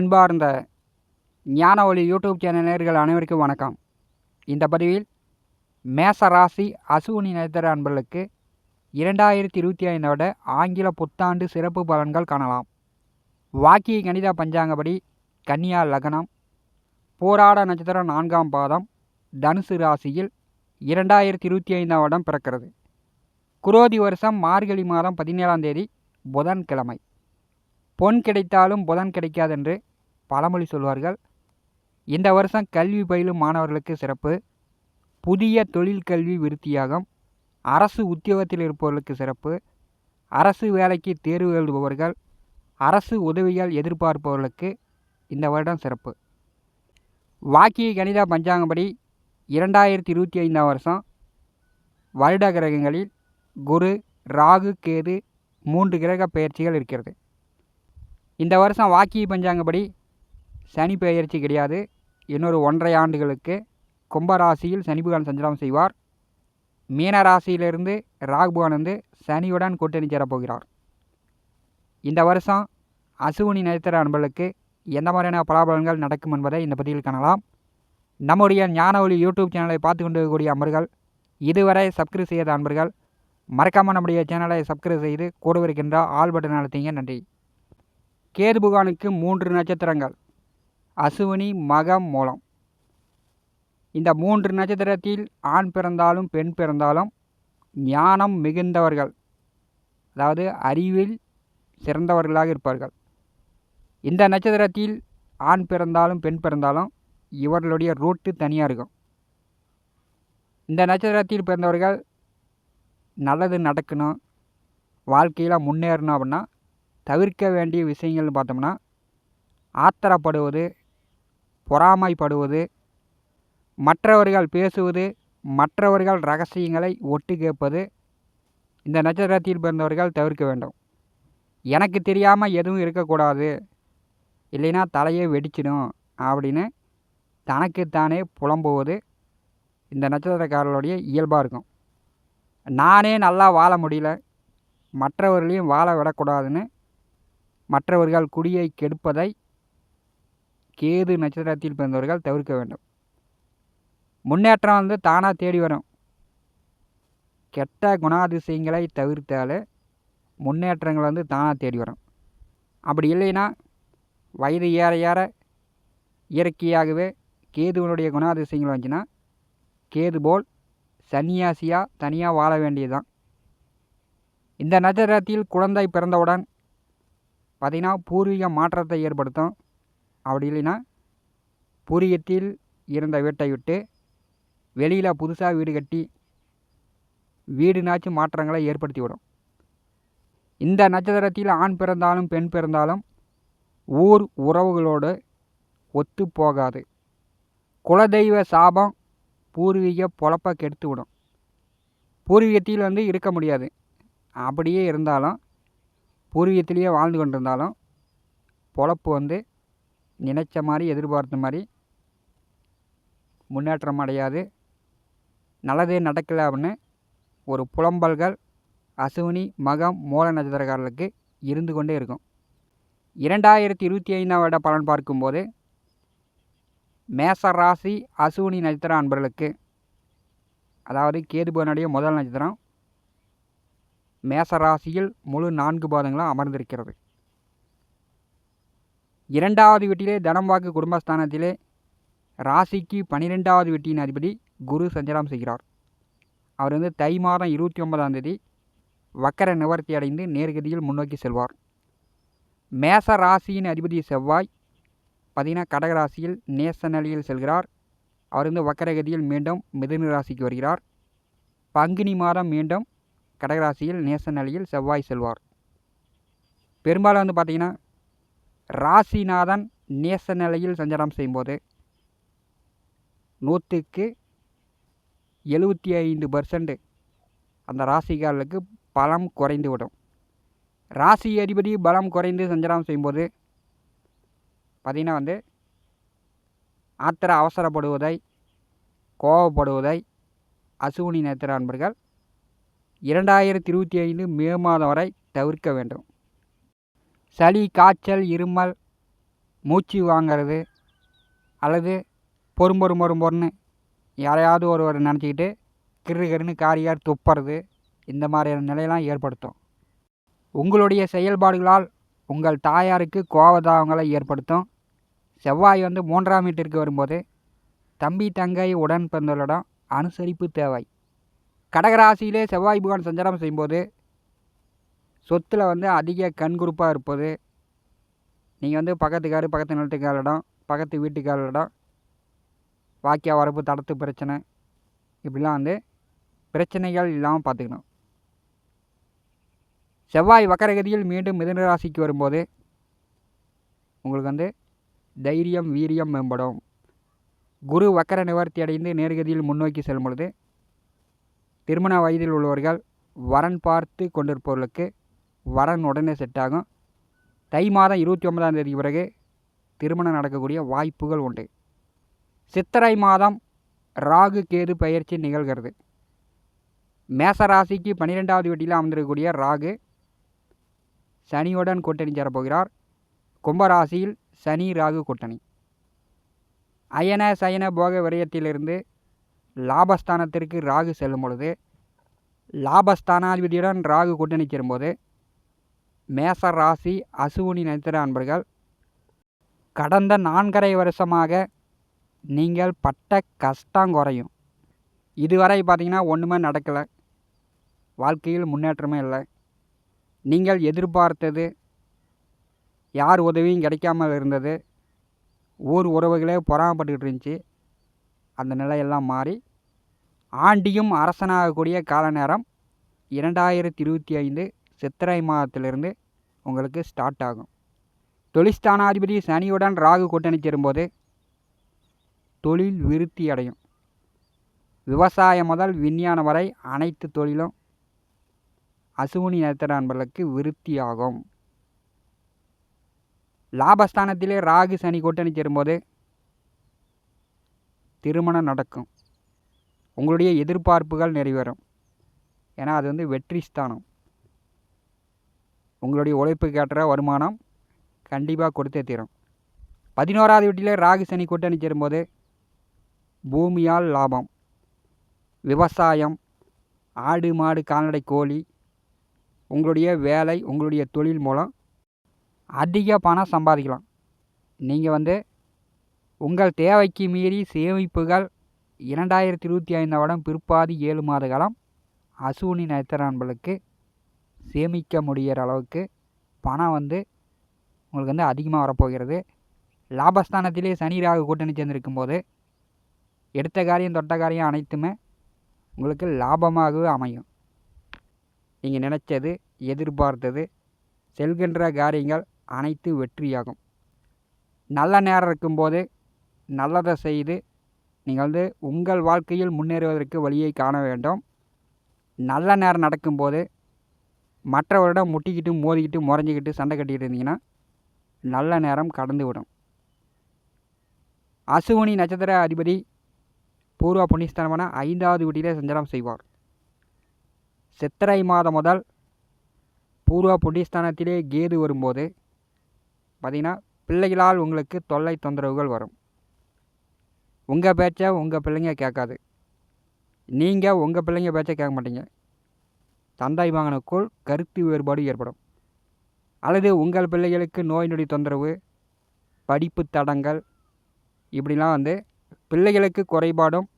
அன்பார்ந்த ஞான ஒளி யூடியூப் சேனல் நேர்கள் அனைவருக்கும் வணக்கம். இந்த பதிவில் மேச ராசி அசுவினி நட்சத்திர அன்பர்களுக்கு இரண்டாயிரத்தி இருபத்தி ஐந்தோட ஆங்கில புத்தாண்டு சிறப்பு பலன்கள் காணலாம். வாக்கிய கணித பஞ்சாங்கப்படி கன்னியா லக்னம் போராட நட்சத்திரம் நான்காம் பாதம் தனுசு ராசியில் இரண்டாயிரத்தி இருபத்தி ஐந்தாம் வருடம் பிறக்கிறது. குரோதி வருஷம் மார்கழி மாதம் பதினேழாம் தேதி புதன்கிழமை. பொன் கிடைத்தாலும் புதன் கிடைக்காதென்று பழமொழி சொல்வார்கள். இந்த வருஷம் கல்வி பயிலும் மாணவர்களுக்கு சிறப்பு. புதிய தொழில் கல்வி விருத்தியாகும். அரசு உத்தியோகத்தில் இருப்பவர்களுக்கு சிறப்பு. அரசு வேலைக்கு தேர்வு எழுதுபவர்கள் அரசு உதவிகள் எதிர்பார்ப்பவர்களுக்கு இந்த வருடம் சிறப்பு. வாக்கிய கணித பஞ்சாங்கப்படி இரண்டாயிரத்தி இருபத்தி ஐந்தாம் வருஷம் வருட கிரகங்களில் குரு ராகு கேது மூன்று கிரக பயிற்சிகள் இருக்கிறது. இந்த வருஷம் வாக்கிய பஞ்சாங்கப்படி சனி பெயர்ச்சி கிடையாது. இன்னொரு ஒன்றரை ஆண்டுகளுக்கு கும்பராசியில் சனிபகவான் சஞ்சாரம் செய்வார். மீன ராசியிலிருந்து ராகுபவான் வந்து சனியுடன் கூட்டணி சேரப்போகிறார். இந்த வருஷம் அசுவினி நட்சத்திர அன்பர்களுக்கு எந்த மாதிரியான பலாபலன்கள் நடக்கும் என்பதை இந்த பதிவில் காணலாம். நம்முடைய ஞான ஒளி யூடியூப் சேனலை பார்த்து கொண்டு இருக்கக்கூடிய அன்பர்கள் இதுவரை சப்ஸ்கிரைப் செய்யாத அன்பர்கள் மறக்காமல் நம்முடைய சேனலை சப்ஸ்கிரைப் செய்து கூட இருக்கின்ற ஆல் பட்டன் அழுத்திங்க. நன்றி. கேது புகானுக்கு மூன்று நட்சத்திரங்கள். அசுவினி மகம் மூலம். இந்த மூன்று நட்சத்திரத்தில் ஆண் பிறந்தாலும் பெண் பிறந்தாலும் ஞானம் மிகுந்தவர்கள். அதாவது அறிவில் சிறந்தவர்களாக இருப்பார்கள். இந்த நட்சத்திரத்தில் ஆண் பிறந்தாலும் பெண் பிறந்தாலும் இவர்களுடைய ரூட்டு தனியாக இருக்கும். இந்த நட்சத்திரத்தில் பிறந்தவர்கள் நல்லது நடக்கணும் வாழ்க்கையில் முன்னேறணும் அப்படின்னா தவிர்க்க வேண்டிய விஷயங்கள்னு பார்த்தோம்னா ஆத்திரப்படுவது பொறாமைப்படுவது மற்றவர்கள் பேசுவது மற்றவர்கள் ரகசியங்களை ஒட்டு கேட்பது இந்த நட்சத்திரத்தில் பிறந்தவர்கள் தவிர்க்க வேண்டும். எனக்கு தெரியாமல் எதுவும் இருக்கக்கூடாது. இல்லைன்னா தலையே வெடிச்சிடும் அப்படின்னு தனக்குத்தானே புலம்புவது இந்த நட்சத்திரக்காரர்களுடைய இயல்பாக இருக்கும். நானே நல்லா வாழ முடியல. மற்றவர்களையும் வாழ விடக்கூடாதுன்னு மற்றவர்கள் குடியை கெடுப்பதை கேது நட்சத்திரத்தில் பிறந்தவர்கள் தவிர்க்க வேண்டும். முன்னேற்றம் வந்து தானாக தேடி வரும். கெட்ட குணாதிசயங்களை தவிர்த்தாலே முன்னேற்றங்கள் வந்து தானாக தேடி வரும். அப்படி இல்லைன்னா வயது ஏற ஏற இயற்கையாகவே கேதுவனுடைய குணாதிசயங்கள் வந்துச்சுன்னா கேது போல் சன்னியாசியாக தனியாக வாழ வேண்டியதுதான். இந்த நட்சத்திரத்தில் குழந்தை பிறந்தவுடன் பார்த்திங்கன்னா பூர்வீக மாற்றத்தை ஏற்படுத்தும். அப்படி இல்லைன்னா பூர்வீகத்தில் இருந்த வீட்டை விட்டு வெளியில் புதுசாக வீடு கட்டி வீடுனாச்சும் மாற்றங்களை ஏற்படுத்தி விடும் இந்த நட்சத்திரத்தில் ஆண் பிறந்தாலும் பெண் பிறந்தாலும் ஊர் உறவுகளோடு ஒத்து போகாது. குலதெய்வ சாபம் பூர்வீக பொழப்பை கெடுத்து விடும் பூர்வீகத்தில் வந்து இருக்க முடியாது. அப்படியே இருந்தாலும் பூர்வீகத்திலேயே வாழ்ந்து கொண்டிருந்தாலும் பொழப்பு வந்து நினைச்ச மாதிரி எதிர்பார்த்த மாதிரி முன்னேற்றம் அடையாது. நல்லதே நடக்கலை அப்படின்னு ஒரு புலம்பல்கள் அசுவினி மகம் மூல நட்சத்திரக்காரர்களுக்கு இருந்து கொண்டே இருக்கும். இரண்டாயிரத்தி இருபத்தி ஐந்தாம் வருட பலன் பார்க்கும்போது மேச ராசி அசுவினி நட்சத்திர அன்பர்களுக்கு அதாவது கேதுபவனுடைய முதல் நட்சத்திரம் மேச ராசியில் முழு நான்கு பாதங்களும் அமர்ந்திருக்கிறது. இரண்டாவது வீட்டிலே தனம் வாக்கு குடும்பஸ்தானத்திலே ராசிக்கு பன்னிரெண்டாவது வீட்டின் அதிபதி குரு சஞ்சலம் செய்கிறார். அவர் வந்து தை மாதம் இருபத்தி ஒன்பதாம் தேதி வக்கர நிவர்த்தி அடைந்து நேர்கதியில் முன்னோக்கி செல்வார். மேச ராசியின் அதிபதி செவ்வாய் பார்த்தீங்கன்னா கடகராசியில் நேச நிலையில் செல்கிறார். அவர் வந்து வக்கரகதியில் மீண்டும் மிதுன ராசிக்கு வருகிறார். பங்குனி மாதம் மீண்டும் கடகராசியில் நேச நிலையில் செவ்வாய் செல்வார். பெரும்பாலும் வந்து பார்த்திங்கன்னா ராசிநாதன் நேச நிலையில் சஞ்சாரம் செய்யும்போது நூற்றுக்கு எழுபத்தி ஐந்து பர்சன்ட் அந்த ராசிக்காரர்களுக்கு பலம் குறைந்து விடும் ராசி அதிபதி பலம் குறைந்து சஞ்சாரம் செய்யும்போது பார்த்திங்கன்னா வந்து ஆத்திர அவசரப்படுவதை கோபப்படுவதை அசுவினி நேத்திர அன்பர்கள் இரண்டாயிரத்தி இருபத்தி ஐந்து மே மாதம் வரை தவிர்க்க வேண்டும். சளி காய்ச்சல் இருமல் மூச்சு வாங்கிறது அல்லது பொறும் பொறும் பொறும் பொறுன்னு யாரையாவது ஒருவர் நினச்சிக்கிட்டு கிறு கிறுன்னு காரியார் துப்புறது இந்த மாதிரியான நிலையெல்லாம் ஏற்படுத்தும். உங்களுடைய செயல்பாடுகளால் உங்கள் தாயாருக்கு கோபதாபங்களை ஏற்படுத்தும். செவ்வாய் வந்து மூன்றாம் வீட்டிற்கு வரும்போது தம்பி தங்கை உடன் பிறந்தவர்களிடம் அனுசரிப்பு தேவை. கடகராசியிலே செவ்வாய் புகான் சஞ்சாரம் செய்யும்போது சொத்தில் வந்து அதிக கண்குறுப்பாக இருப்பது. நீங்கள் வந்து பக்கத்துக்காரு பக்கத்து நிலத்துக்காரிடம் பக்கத்து வீட்டுக்காரரிடம் வாக்கிய வரப்பு தடத்து பிரச்சனை. இப்படிலாம் வந்து பிரச்சனைகள் இல்லாமல் பார்த்துக்கணும். செவ்வாய் வக்கரகதியில் மீண்டும் மிதன ராசிக்கு வரும்போது உங்களுக்கு வந்து தைரியம் வீரியம் மேம்படும். குரு வக்கர நிவர்த்தி அடைந்து நேர்கதியில் முன்னோக்கி செல்லும் பொழுது திருமண வயதில் உள்ளவர்கள் வரன் பார்த்து கொண்டிருப்பவர்களுக்கு வரன் உடனே செட் ஆகும். தை மாதம் இருபத்தி ஒன்பதாம் தேதி பிறகு திருமணம் நடக்கக்கூடிய வாய்ப்புகள் உண்டு. சித்திரை மாதம் ராகு கேது பயிற்சி நிகழ்கிறது. மேச ராசிக்கு பன்னிரெண்டாவது வீட்டில் அமர்ந்திருக்கக்கூடிய ராகு சனியுடன் கூட்டணி சேரப்போகிறார் கும்பராசியில் சனி ராகு கூட்டணி. அயன சயன போக விரயத்திலிருந்து லாபஸ்தானத்திற்கு ராகு செல்லும் பொழுது லாபஸ்தானாதிபதியுடன் ராகு கூட்டணி சேரும்போது மேச ராசி அசுவினி நட்சத்திர அன்பர்கள் கடந்த நான்கரை வருஷமாக நீங்கள் பட்ட கஷ்டம் குறையும். இதுவரை பார்த்தீங்கன்னா ஒன்றுமே நடக்கலை. வாழ்க்கையில் முன்னேற்றமே இல்லை. நீங்கள் எதிர்பார்த்தது யார் உதவியும் கிடைக்காமல் இருந்தது. ஊர் உறவுகளே பொறாமப்பட்டுக்கிட்டு இருந்துச்சு. அந்த நிலையெல்லாம் மாறி ஆண்டியும் அரசனாகக்கூடிய கால நேரம் இரண்டாயிரத்தி இருபத்தி ஐந்து சித்திரை மாதத்திலிருந்து உங்களுக்கு ஸ்டார்ட் ஆகும். தொழிற்ஸ்தானாதிபதி சனியுடன் ராகு கூட்டணி சேரும்போது தொழில் விருத்தி அடையும். விவசாயம் முதல் விஞ்ஞானம் வரை அனைத்து தொழிலும் அசுவினி நட்சத்திர நண்பர்களுக்கு விருத்தியாகும் லாபஸ்தானத்திலே ராகு சனி கூட்டணி சேரும்போது திருமணம் நடக்கும். உங்களுடைய எதிர்பார்ப்புகள் நிறைவேறும். ஏன்னா அது வந்து வெற்றி ஸ்தானம். உங்களுடைய உழைப்புக்கேற்ற வருமானம் கண்டிப்பாக கொடுத்தே தீரும். பதினோராவது வீட்டில் ராகு சனி கூட்டணி சேரும்போது பூமியால் லாபம். விவசாயம் ஆடு மாடு கால்நடை கோழி உங்களுடைய வேலை உங்களுடைய தொழில் மூலம் அதிக பணம் சம்பாதிக்கலாம். நீங்கள் வந்து உங்கள் தேவைக்கு மீறி சேமிப்புகள் இரண்டாயிரத்தி இருபத்தி ஐந்தாம் வருடம் பிற்பாதி ஏழு மாத காலம் அசூனி நட்சத்திர நண்பர்களுக்கு சேமிக்க முடிகிற அளவுக்கு பணம் வந்து உங்களுக்கு வந்து அதிகமாக வரப்போகிறது. லாபஸ்தானத்திலே சனி ராகு கூட்டணி சேர்ந்திருக்கும் போது எடுத்த காரியம் தொட்ட காரியம் அனைத்துமே உங்களுக்கு லாபமாகவே அமையும். நீங்கள் நினச்சது எதிர்பார்த்தது செல்கின்ற காரியங்கள் அனைத்து வெற்றியாகும். நல்ல நேரம் இருக்கும்போது நல்லதை செய்து நீங்கள் வந்து உங்கள் வாழ்க்கையில் முன்னேறுவதற்கு வழியை காண வேண்டும். நல்ல நேரம் நடக்கும்போது மற்றவரோட முட்டிக்கிட்டு மோதிக்கிட்டு முறைஞ்சிக்கிட்டு சண்டை கட்டிக்கிட்டு இருந்தீங்கன்னா நல்ல நேரம் கடந்து விடும். அசுவனி நட்சத்திர அதிபதி பூர்வ புண்ணியஸ்தானமான ஐந்தாவது வீட்டிலே சஞ்சாரம் செய்வார். சித்திரை மாதம் முதல் பூர்வ புண்ணியஸ்தானத்திலே கேது வரும்போது பார்த்திங்கன்னா பிள்ளைகளால் உங்களுக்கு தொல்லை தொந்தரவுகள் வரும். உங்கள் பேச்சை உங்கள் பிள்ளைங்க கேட்காது. நீங்கள் உங்கள் பிள்ளைங்க பேச்சை கேட்க மாட்டீங்க. தந்தாய் மகனுக்குள் கருத்து வேறுபாடு ஏற்படும். அல்லது உங்கள் பிள்ளைகளுக்கு நோய் நொடி தொந்தரவு படிப்பு தடங்கள் இப்படிலாம் வந்து பிள்ளைகளுக்கு குறைபாடும்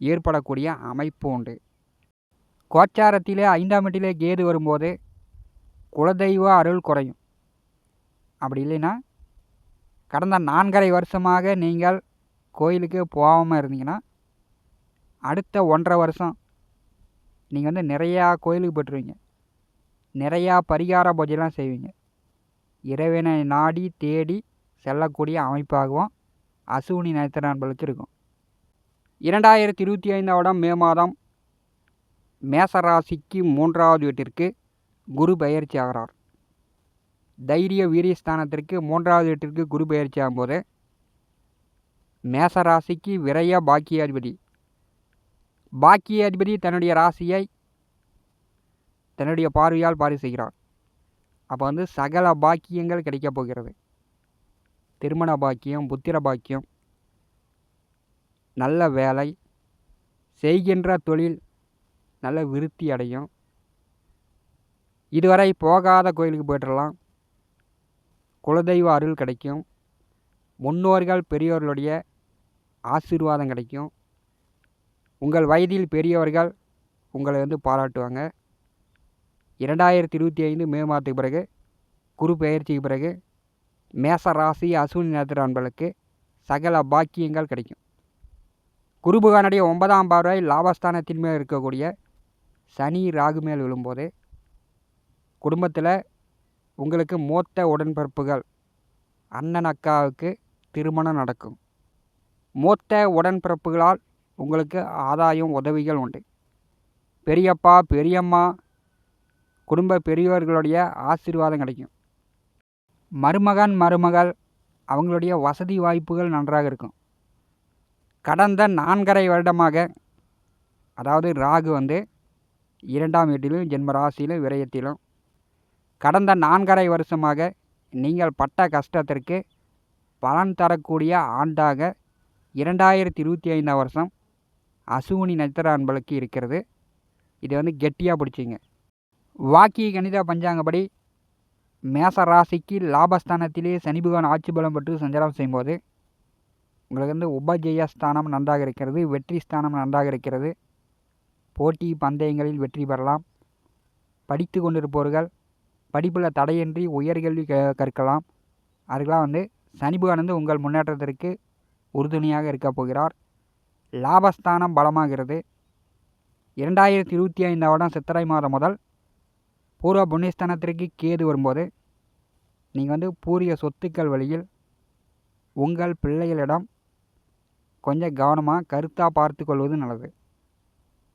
ஏற்படக்கூடிய அமைப்பு உண்டு. கோச்சாரத்திலே ஐந்தாம் வீட்டிலே கேது வரும்போது குலதெய்வ அருள் குறையும். அப்படி இல்லைன்னா கடந்த நான்கரை வருஷமாக நீங்கள் கோயிலுக்கு போகாமல் இருந்தீங்கன்னா அடுத்த ஒன்றரை வருஷம் நீங்கள் வந்து நிறையா கோயிலுக்கு போய்ட்டுருவீங்க. நிறையா பரிகார பூஜைலாம் செய்வீங்க. இறைவனை நாடி தேடி செல்லக்கூடிய அமைப்பாகவும் அசுவினி நட்சத்திர நண்பர்களுக்கு இருக்கும். இரண்டாயிரத்தி இருபத்தி ஐந்தாம் வருடம் மே மாதம் மேசராசிக்கு மூன்றாவது வீட்டிற்கு குரு பயிற்சி ஆகிறார். தைரிய வீரியஸ்தானத்திற்கு மூன்றாவது வீட்டிற்கு குரு பயிற்சி ஆகும்போது மேசராசிக்கு விரைய பாக்கியாதிபதி பாக்கிய அதிபதி தன்னுடைய ராசியை தன்னுடைய பார்வையால் பார்வை செய்கிறார். அப்போ வந்து சகல பாக்கியங்கள் கிடைக்கப் போகிறது. திருமண பாக்கியம் புத்திர பாக்கியம் நல்ல வேலை செய்கின்ற தொழில் நல்ல விருத்தி அடையும். இதுவரை போகாத கோயிலுக்கு போய்ட்டுலாம் குலதெய்வ அருள் கிடைக்கும். முன்னோர்கள் பெரியோர்களுடைய ஆசீர்வாதம் கிடைக்கும். உங்கள் வயதில் பெரியவர்கள் உங்களை வந்து பாராட்டுவாங்க. இரண்டாயிரத்தி இருபத்தி ஐந்து மே மாதத்துக்கு பிறகு குரு பெயர்ச்சிக்கு பிறகு மேச ராசி அஸ்வினி நட்சத்திர அன்பர்களுக்கு சகல பாக்கியங்கள் கிடைக்கும். குரு பகவானுடைய ஒன்பதாம் பார்வை லாபஸ்தானத்தின் மேல் இருக்கக்கூடிய சனி ராகு மேல் விழும்போது குடும்பத்தில் உங்களுக்கு மூத்த உடன்பிறப்புகள் அண்ணன் அக்காவுக்கு திருமணம் நடக்கும். மூத்த உடன்பிறப்புகளால் உங்களுக்கு ஆதாயம் உதவிகள் உண்டு. பெரியப்பா பெரியம்மா குடும்ப பெரியவர்களுடைய ஆசீர்வாதம் கிடைக்கும். மருமகன் மருமகள் அவங்களுடைய வசதி வாய்ப்புகள் நன்றாக இருக்கும். கடந்த நான்கரை வருடமாக அதாவது ராகு வந்து இரண்டாம் வீட்டிலும் ஜென்ம ராசியிலும் விரயத்திலும். கடந்த நான்கரை வருஷமாக நீங்கள் பட்ட கஷ்டத்திற்கு பலன் தரக்கூடிய ஆண்டாக இரண்டாயிரத்தி இருபத்தி ஐந்தாம் வருஷம் அசுவினி நட்சத்திர அன்பளுக்கு இருக்கிறது. இதை வந்து கெட்டியாக பிடிச்சிங்க. வாக்கிய கணித பஞ்சாங்கப்படி மேச ராசிக்கு லாபஸ்தானத்திலே சனி பகவான் ஆட்சி பலம் பெற்று சஞ்சாரம் செய்யும்போது உங்களுக்கு வந்து உபஜெய ஸ்தானம் நன்றாக இருக்கிறது வெற்றி ஸ்தானம் நன்றாக இருக்கிறது. போட்டி பந்தயங்களில் வெற்றி பெறலாம். படித்து கொண்டிருப்பவர்கள் படிப்பில் தடையின்றி உயர்கல்வி க கற்கலாம். அதுக்கெலாம் வந்து சனி பகவான் வந்து உங்கள் முன்னேற்றத்திற்கு உறுதுணையாக இருக்கப் போகிறார். லாபஸ்தானம் பலமாகிறது. இரண்டாயிரத்தி இருபத்தி ஐந்து வருடம் சித்திரை மாதம் முதல் பூர்வ புண்ணியஸ்தானத்திற்கு கேது வரும்போது நீங்கள் வந்து பூரிய சொத்துக்கள் வழியில் உங்கள் பிள்ளைகளிடம் கொஞ்சம் கவனமாக கருத்தாக பார்த்து கொள்வது நல்லது.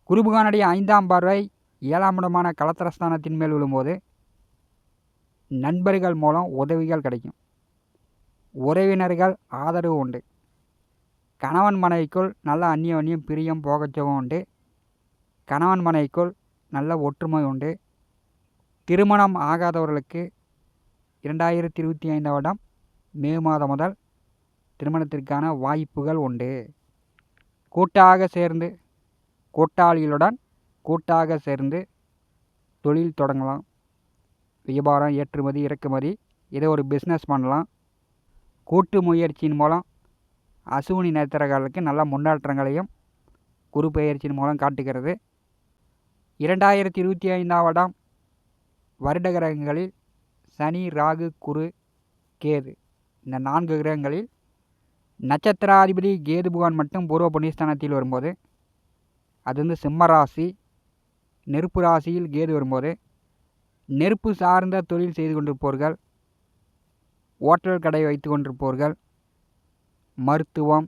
குருபுகானுடைய ஐந்தாம் பார்வை ஏழாம் இடமான கலத்திரஸ்தானத்தின் மேல் விழும்போது நண்பர்கள் மூலம் உதவிகள் கிடைக்கும். உறவினர்கள் ஆதரவு உண்டு. கணவன் மனைவிக்குள் நல்ல அந்நியோன்யம் பிரியம் போகச்சவும் உண்டு. கணவன் மனைவிக்குள் நல்ல ஒற்றுமை உண்டு. திருமணம் ஆகாதவர்களுக்கு இரண்டாயிரத்தி இருபத்தி ஐந்து வருடம் மே மாதம் முதல் திருமணத்திற்கான வாய்ப்புகள் உண்டு. கூட்டாக சேர்ந்து கூட்டாளிகளுடன் கூட்டாக சேர்ந்து தொழில் தொடங்கலாம். வியாபாரம் ஏற்றுமதி இறக்குமதி ஏதோ ஒரு பிஸ்னஸ் பண்ணலாம். கூட்டு முயற்சியின் மூலம் அசுவினி நட்சத்திரக்காரர்களுக்கு நல்ல முன்னேற்றங்களையும் குரு பெயர்ச்சியின் மூலம் காட்டுகிறது. இரண்டாயிரத்தி இருபத்தி ஐந்தாம் வருடம் வருட கிரகங்களில் சனி ராகு குரு கேது. இந்த நான்கு கிரகங்களில் நட்சத்திராதிபதி கேது புகான் மட்டும் பூர்வ புண்ணியஸ்தானத்தில் வரும்போது அது வந்து சிம்ம ராசி நெருப்பு ராசியில் கேது வரும்போது நெருப்பு சார்ந்த தொழில் செய்து கொண்டிருப்பவர்கள் ஓட்டல் கடை வைத்து கொண்டிருப்பவர்கள் மருத்துவம்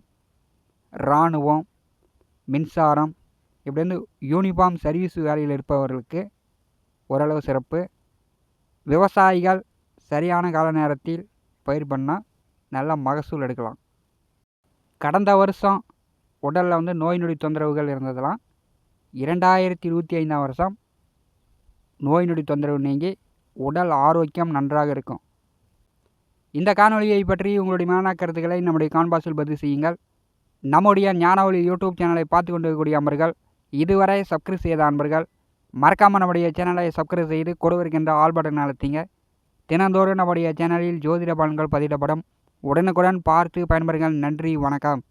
இராணுவம் மின்சாரம் இப்படி வந்து யூனிஃபார்ம் சர்வீஸ் வேலையில் இருப்பவர்களுக்கு ஓரளவு சிறப்பு. விவசாயிகள் சரியான கால நேரத்தில் பயிர் பண்ணால் நல்ல மகசூல் எடுக்கலாம். கடந்த வருஷம் உடலில் வந்து நோய் நொடி தொந்தரவுகள் இருந்ததெல்லாம் இரண்டாயிரத்தி இருபத்தி ஐந்தாம் வருஷம் நோய் நொடி தொந்தரவு நீங்கி உடல் ஆரோக்கியம் நன்றாக இருக்கும். இந்த காணொலியை பற்றி உங்களுடைய மேலான கருத்துக்களை நம்முடைய கான்பாஸில் பதிவு செய்யுங்கள். நம்முடைய ஞானவழி யூடியூப் சேனலை பார்த்து கொண்டிருக்கக்கூடிய அன்பர்கள் இதுவரை சப்ஸ்கிரைப் செய்த அன்பர்கள் மறக்காமல் நம்முடைய சேனலை சப்ஸ்கிரைப் செய்து கொடுவிருக்கின்ற ஆல் பட்டன் அழுத்திங்க. தினந்தோறும் நம்முடைய சேனலில் ஜோதிட பலன்கள் பதிவிடப்படும். உடனுக்குடன் பார்த்து பயன்பெறுங்கள். நன்றி வணக்கம்.